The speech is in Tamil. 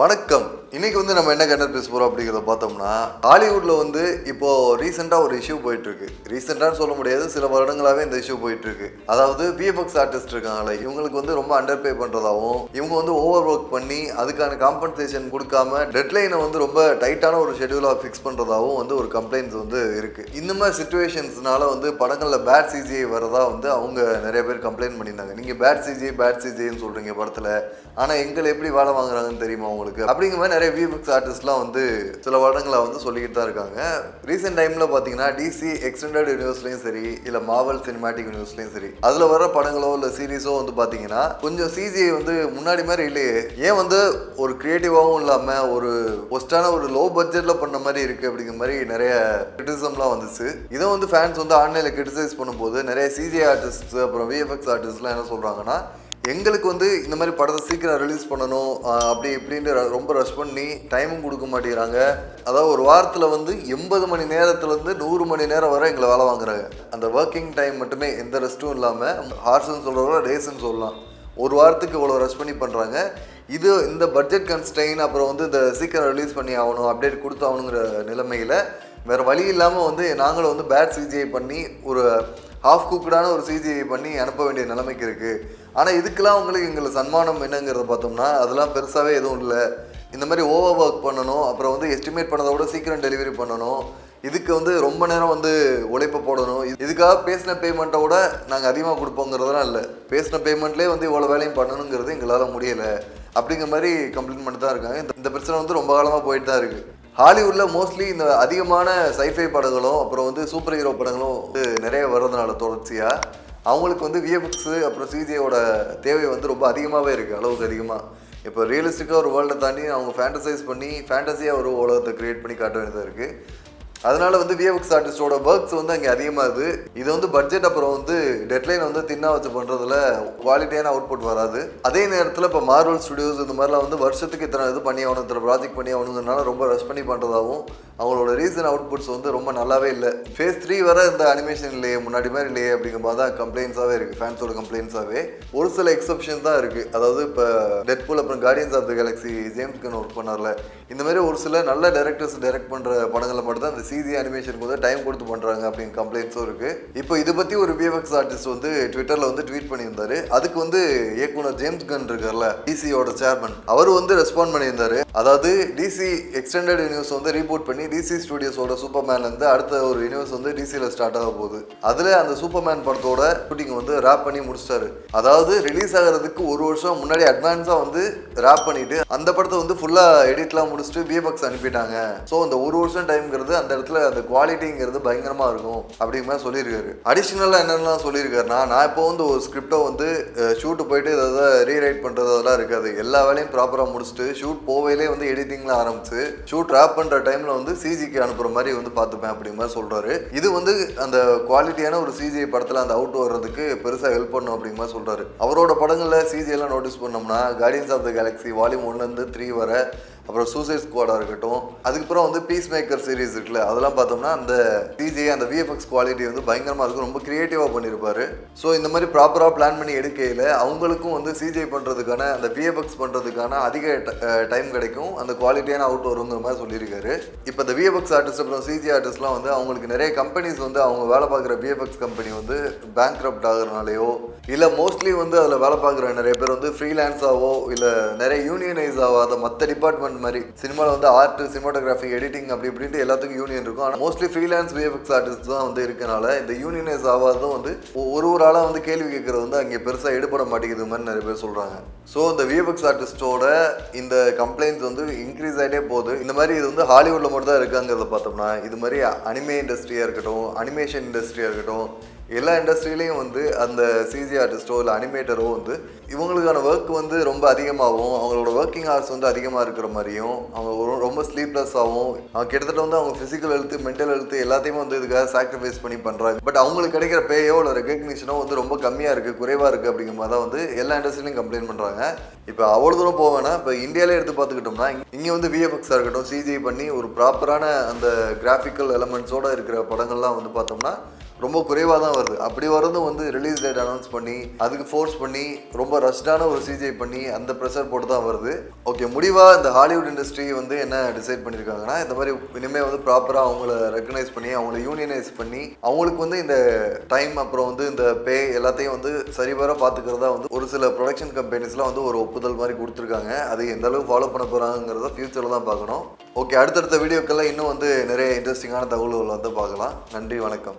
வணக்கம். இன்னைக்கு வந்து நம்ம என்ன கண்டர் பேச போகிறோம் அப்படிங்கிறத பார்த்தோம்னா ஹாலிவுட்ல வந்து இப்போது ரீசெண்டாக ஒரு இஷ்யூ போயிட்டு இருக்கு சொல்ல முடியாது சில வருடங்களாகவே இந்த இஷ்யூ போயிட்டு இருக்கு அதாவது பிஎஃப்எக்ஸ் ஆர்டிஸ்ட் இருக்காங்களே இவங்களுக்கு வந்து ரொம்ப அண்டர் பே பண்ணுறதாகவும் இவங்க வந்து ஓவர் ஒர்க் பண்ணி அதுக்கான காம்பன்சேஷன் கொடுக்காம டெட்லைனை வந்து ரொம்ப டைட்டான ஒரு ஷெடியூலாக ஃபிக்ஸ் பண்ணுறதாகவும் வந்து ஒரு கம்ப்ளைண்ட்ஸ் வந்து இருக்கு. இந்த மாதிரி சுச்சுவேஷன்ஸ்னால வந்து படங்களில் பேட் சிஜிஐ வரதா வந்து அவங்க நிறைய பேர் கம்ப்ளைண்ட் பண்ணியிருந்தாங்க. நீங்கள் பேட் சிஜிஐ பேட் சிஜிஐன்னு சொல்கிறீங்க படத்தில். ஆனால் எங்களை எப்படி வேலை வாங்குறாங்கன்னு தெரியுமா உங்களுக்கு? அப்படிங்கிற மாதிரி நிறைய விஎஃப்எக்ஸ் ஆர்டிஸ்ட்லாம் வந்து சில வருடங்களா வந்து சொல்லிக்கிட்டு தான் இருக்காங்க. ரீசெண்ட் டைமில் பார்த்தீங்கன்னா டிசி எக்ஸ்டெண்டட் யூனிவர்ஸ்லையும் சரி இல்லை மாவல் சினிமாட்டிக் யூனிவர்ஸ்லையும் சரி அதில் வர படங்களோ இல்லை சீரீஸோ வந்து பார்த்தீங்கன்னா கொஞ்சம் சிஜிஐ வந்து முன்னாடி மாதிரி இல்லையே. ஏன் வந்து ஒரு க்ரியேட்டிவாகவும் இல்லாமல் ஒரு ஒஸ்டான ஒரு லோ பட்ஜெட்டில் பண்ண மாதிரி இருக்குது அப்படிங்கிற மாதிரி நிறைய கிரிட்டிசம்லாம் வந்துச்சு. இதை வந்து ஃபேன்ஸ் வந்து ஆன்லைனில் கிரிட்டிசைஸ் பண்ணும்போது நிறைய சிஜிஐ ஆர்டிஸ்ட் அப்புறம் விஎஃப்எக்ஸ் ஆர்டிஸ்ட்லாம் என்ன சொல்கிறாங்கன்னா எங்களுக்கு வந்து இந்த மாதிரி படத்தை சீக்கிரம் ரிலீஸ் பண்ணணும் அப்படி இப்படின்ட்டு ர- ரொம்ப ரஷ் பண்ணி டைமும் கொடுக்க மாட்டேங்கிறாங்க. அதாவது ஒரு வாரத்தில் வந்து எண்பது மணி நேரத்துலேருந்து நூறு மணி நேரம் வரை எங்களை வேலை வாங்குறாங்க. அந்த ஒர்க்கிங் டைம் மட்டுமே எந்த ரெஸ்ட்டும் இல்லாமல் ஹார்ஸ்ன்னு சொல்கிறவங்க டேஸ்ன்னு சொல்லலாம். ஒரு வாரத்துக்கு இவ்வளோ ரஷ் பண்ணி பண்ணுறாங்க இது இந்த பட்ஜெட் கன்ஸ்டெயின் அப்புறம் வந்து இந்த சீக்கிரம் ரிலீஸ் பண்ணி ஆகணும் அப்டேட் கொடுத்தாகணுங்கிற நிலைமையில் வேறு வழி இல்லாமல் வந்து நாங்களும் வந்து பேட் சிஜிஐ பண்ணி ஒரு ஹாஃப் குக்குடான ஒரு சிஜிஐ பண்ணி அனுப்ப வேண்டிய நிலைமைக்கு இருக்குது ஆனால் இதுக்கெல்லாம் உங்களுக்கு எங்களை சன்மானம் என்னங்கிறத பார்த்தோம்னா அதெல்லாம் பெருசாகவே எதுவும் இல்லை. இந்த மாதிரி ஓவர் ஒர்க் பண்ணணும் அப்புறம் வந்து எஸ்டிமேட் பண்ணதை விட சீக்கிரம் டெலிவரி பண்ணணும். இதுக்கு வந்து ரொம்ப நேரம் வந்து உழைப்பு போடணும். இது- இதுக்காக பேசின பேமெண்ட்டை விட நாங்கள் அதிகமாக கொடுப்போங்கிறதெல்லாம் இல்லை. பேசின பேமெண்ட்லேயே வந்து இவ்வளோ வேலையும் பண்ணணுங்கிறது எங்களால் முடியலை. அப்படிங்கிற மாதிரி கம்ப்ளைண்ட் பண்ணிட்டு தான் இருக்காங்க. இந்த பிரச்சனை வந்து ரொம்ப காலமாக போயிட்டு தான் இருக்குது ஹாலிவுட்டில் மோஸ்ட்லி இந்த அதிகமான சைஃபை படங்களும் அப்புறம் வந்து சூப்பர் ஹீரோ படங்களும் வந்து நிறைய வர்றதுனால தொடர்ச்சியாக அவங்களுக்கு வந்து விஎஃப்எக்ஸு அப்புறம் சிஜியோட தேவை வந்து ரொம்ப அதிகமாகவே இருக்குது அளவுக்கு அதிகமாக இப்போ ரியலிஸ்டிக்காக ஒரு வேர்ல்டை தாண்டி அவங்க ஃபேண்டசைஸ் பண்ணி ஃபேண்டஸியாக ஒரு உலகத்தை கிரியேட் பண்ணி காட்ட வேண்டியதாக இருக்குது அதனால வந்து விஎஃப்எக்ஸ் ஆர்டிஸ்டோட ஒர்க்ஸ் வந்து அங்கே அதிகமாகுது. இது வந்து பட்ஜெட் அப்புறம் வந்து டெட்லைன் வந்து தின்னா வச்சு பண்ணுறதுல குவாலிட்டியான அவுட்புட் வராது. அதே நேரத்தில் இப்போ மார்வல் ஸ்டுடியோஸ் இந்த மாதிரிலாம் வந்து வருஷத்துக்கு இத்தனை இது பண்ணி ஆகணும் இத்தனை ப்ராஜெக்ட் பண்ணி ஆகணுங்கிறனால ரொம்ப ரஷ் பண்ணி பண்ணுறதாகவும் அவங்களோட ரீசன் அவுட்புட்ஸ் வந்து ரொம்ப நல்லாவே இல்லை. ஃபேஸ் த்ரீ வர இந்த அனிமேஷன் இல்லையே முன்னாடி மாதிரி இல்லையே அப்படிங்கும்போது தான் கம்ப்ளைண்ட்ஸாகவே இருக்குது ஃபேன்ஸோட கம்ப்ளைண்ட்ஸாகவே ஒரு சில எக்ஸப்ஷன் தான் இருக்குது அதாவது இப்போ டெட்பூல் அப்புறம் Guardians of the Galaxy James Gunn work பண்ணார்ல. இந்த மாதிரி ஒரு சில நல்ல டேரக்டர்ஸ் டைரக்ட் பண்ணுற படங்களை மட்டும் தான் இந்த சிஜி அனிமேஷன் போது டைம் கொடுத்து பண்ணுறாங்க அப்படின்னு கம்ப்ளைண்ட்ஸும் இருக்குது இப்போ இதை பற்றி ஒரு விஎஃப்எக்ஸ் ஆர்டிஸ்ட் வந்து ட்விட்டரில் வந்து ட்வீட் பண்ணியிருந்தாரு. அதுக்கு வந்து இயக்குனர் ஜேம்ஸ் கன் இருக்கார்ல டிசியோட சேர்மன் அவர் வந்து ரெஸ்பாண்ட் பண்ணியிருந்தாரு. அதாவது டிசி எக்ஸ்டெண்டட் யூனிவர்ஸ் வந்து ரீபோர்ட் பண்ணி டிசி ஸ்டுடியோஸோட சூப்பர் மேன்லேருந்து அடுத்த ஒரு யூனிவர்ஸ் வந்து டிசியில் ஸ்டார்ட் ஆக போகுது. அதில் அந்த சூப்பர்மேன் படத்தோட ஷூட்டிங் வந்து ரேப் பண்ணி முடிச்சிட்டாரு. அதாவது ரிலீஸ் ஆகிறதுக்கு ஒரு வருஷம் முன்னாடி அட்வான்ஸாக வந்து ரேப் பண்ணிட்டு அந்த படத்தை வந்து ஃபுல்லாக எடிட்லாம் முடிச்சுட்டு விஎஃப்எக்ஸ் அனுப்பிட்டாங்க. ஸோ அந்த ஒரு வருஷம் டைம்ங்கிறது அந்த இடத்துல அந்த குவாலிட்டிங்கிறது பயங்கரமாக இருக்கும் அப்படிங்கிற மாதிரி சொல்லியிருக்காரு. அடிஷ்னலாக என்னென்னலாம் சொல்லியிருக்காருன்னா நான் இப்போ வந்து ஒரு ஸ்கிரிப்டை வந்து ஷூட்டு போயிட்டு இதை ரீரைட் பண்ணுறது அதெல்லாம் இருக்காது. எல்லா வேலையும் ப்ராப்பராக முடிச்சுட்டு ஷூட் போவையிலே வந்து எடிட்டிங்லாம் ஆரம்பிச்சு ஷூட் ரேப் பண்ணுற டைமில் வந்து சிஜிக்கு அனுப்புகிற மாதிரி வந்து பார்த்துப்பேன் அப்படிங்கிற மாதிரி சொல்கிறாரு இது வந்து அந்த குவாலிட்டியான ஒரு சிஜி படத்தில் அந்த அவுட் வர்றதுக்கு பெருசாக ஹெல்ப் பண்ணும் அப்படிங்கிற மாதிரி சொல்கிறாரு அவரோட படங்களில் சிஜியெல்லாம் நோட்டீஸ் பண்ணோம்னா Guardians of the Galaxy volume ஒன்லேருந்து த்ரீ வர அப்புறம் சூசைட் ஸ்குவாடாக இருக்கட்டும் அதுக்கப்புறம் வந்து பீஸ் மேக்கர் சீரிஸ் இருக்குல்ல அதெல்லாம் பார்த்தோம்னா அந்த டிஜி அந்த விஎஃப்எக்ஸ் குவாலிட்டி வந்து பயங்கரமாக இருக்கும் ரொம்ப க்ரியேட்டிவாக பண்ணியிருப்பாரு. ஸோ இந்த மாதிரி ப்ராப்பராக பிளான் பண்ணி எடுக்கையில் அவங்களுக்கும் வந்து சிஜிஐ பண்ணுறதுக்கான அந்த விஎஃப்எக்ஸ் பண்ணுறதுக்கான அதிக டைம் கிடைக்கும். அந்த குவாலிட்டியான அவுட் வருங்கிற மாதிரி சொல்லியிருக்காரு. இப்போ இந்த விஎஃப்எக்ஸ் ஆர்டிஸ்ட் அப்புறம் சிஜி ஆர்டிஸ்ட்லாம் வந்து அவங்களுக்கு நிறைய கம்பெனிஸ் வந்து அவங்க வேலை பார்க்குற விஎஃப்எக்ஸ் கம்பெனி வந்து பேங்க்ரப்ட் ஆகுறனாலையோ இல்லை மோஸ்ட்லி வந்து அதில் வேலை பார்க்குற நிறைய பேர் வந்து ஃப்ரீலான்ஸாவோ இல்லை நிறைய யூனியனைஸ் ஆகாத மற்ற டிபார்ட்மெண்ட் மாதிரி சினிமாவில் வந்து ஆர்ட் சினிமாட்டோகிராஃபி எடிட்டிங் அப்படி இப்படின்ட்டு எல்லாத்துக்கும் யூனியன் இருக்கும். ஆனால் மோஸ்ட்லி ஃப்ரீலான்ஸ் விஎஃப்எக்ஸ் ஆர்டிஸ்ட் தான் வந்து இருக்கனால இந்த யூனியனைஸ் ஆகாததும் வந்து ஒரு ஒரு ஆளாக வந்து கேள்வி கேட்குறது வந்து அங்கே பெருசாக எடுபட மாட்டேங்குது மாதிரி நிறைய பேர் சொல்கிறாங்க ஸோ இந்த விஎஃப்எக்ஸ் ஆர்டிஸ்டோட இந்த கம்ப்ளைண்ட்ஸ் வந்து இன்க்ரீஸ் ஆகிட்டே போகுது. இந்த மாதிரி இது வந்து ஹாலிவுட்டில் மட்டும் தான் இருக்காங்கிறத பார்த்தோம்னா இது மாதிரி அனிமே இண்டஸ்ட்ரியாக இருக்கட்டும் அனிமேஷன் இண்டஸ்ட்ரியாக இருக்கட்டும் எல்லா இண்டஸ்ட்ரியிலையும் வந்து அந்த சிஜி ஆர்டிஸ்டோ இல்லை அனிமேட்டரோ வந்து இவங்களுக்கான ஒர்க் வந்து ரொம்ப அதிகமாகவும் அவங்களோட ஒர்க்கிங் ஹவர்ஸ் வந்து அதிகமாக இருக்கிற மாதிரியும் அவங்க ரொம்ப ஸ்லீப்லெஸ்ஸாகவும் கிட்டத்தட்ட வந்து அவங்க ஃபிசிக்கல் ஹெல்த்து மென்டல் ஹெல்த்து எல்லாத்தையுமே வந்து இதுக்காக சாக்ரிஃபைஸ் பண்ணி பண்ணுறாங்க பட் அவங்களுக்கு கிடைக்கிற பேயோ இல்லை ரெகக்னிஷனோ வந்து ரொம்ப கம்மியாக இருக்குது குறைவாக இருக்குது அப்படிங்கிற மாதிரி தான் வந்து எல்லா இண்டஸ்ட்ரியிலையும் கம்ப்ளைண்ட் பண்ணுறாங்க இப்போ அவ்வளோ தூரம் போவேன்னா இப்போ இந்தியாவிலே எடுத்து பார்த்துக்கிட்டோம்னா இங்கே வந்து விஎஃப்எக்ஸாக இருக்கட்டும் சிஜி பண்ணி ஒரு ப்ராப்பரான அந்த கிராஃபிக்கல் எலமெண்ட்ஸோடு இருக்கிற படங்கள்லாம் வந்து பார்த்தோம்னா ரொம்ப குறைவாக தான் வருது. அப்படி வரதும் வந்து ரிலீஸ் டேட் அனௌன்ஸ் பண்ணி அதுக்கு ஃபோர்ஸ் பண்ணி ரொம்ப ரஷ்டான ஒரு சிஜிஐ பண்ணி அந்த ப்ரெஷர் போட்டு தான் வருது. ஓகே முடிவாக இந்த ஹாலிவுட் இண்டஸ்ட்ரி வந்து என்ன டிசைட் பண்ணியிருக்காங்கன்னா இந்த மாதிரி இனிமேல் வந்து ப்ராப்பராக அவங்கள ரெக்கனைஸ் பண்ணி அவங்கள யூனியனைஸ் பண்ணி அவங்களுக்கு வந்து இந்த டைம் அப்புறம் வந்து இந்த பே எல்லாத்தையும் வந்து சரிவர பார்த்துக்கிறதா வந்து ஒரு சில ப்ரொடக்ஷன் கம்பெனிஸ்லாம் வந்து ஒரு ஒப்புதல் மாதிரி கொடுத்துருக்காங்க. அது எந்த அளவுக்கு ஃபாலோ பண்ண போகிறாங்கிறத ஃபியூச்சரில் தான் பார்க்கணும். ஓகே அடுத்தடுத்த வீடியோக்கெல்லாம் இன்னும் வந்து நிறைய இன்ட்ரெஸ்டிங்கான தகவல்கள் வந்து பார்க்கலாம். நன்றி வணக்கம்.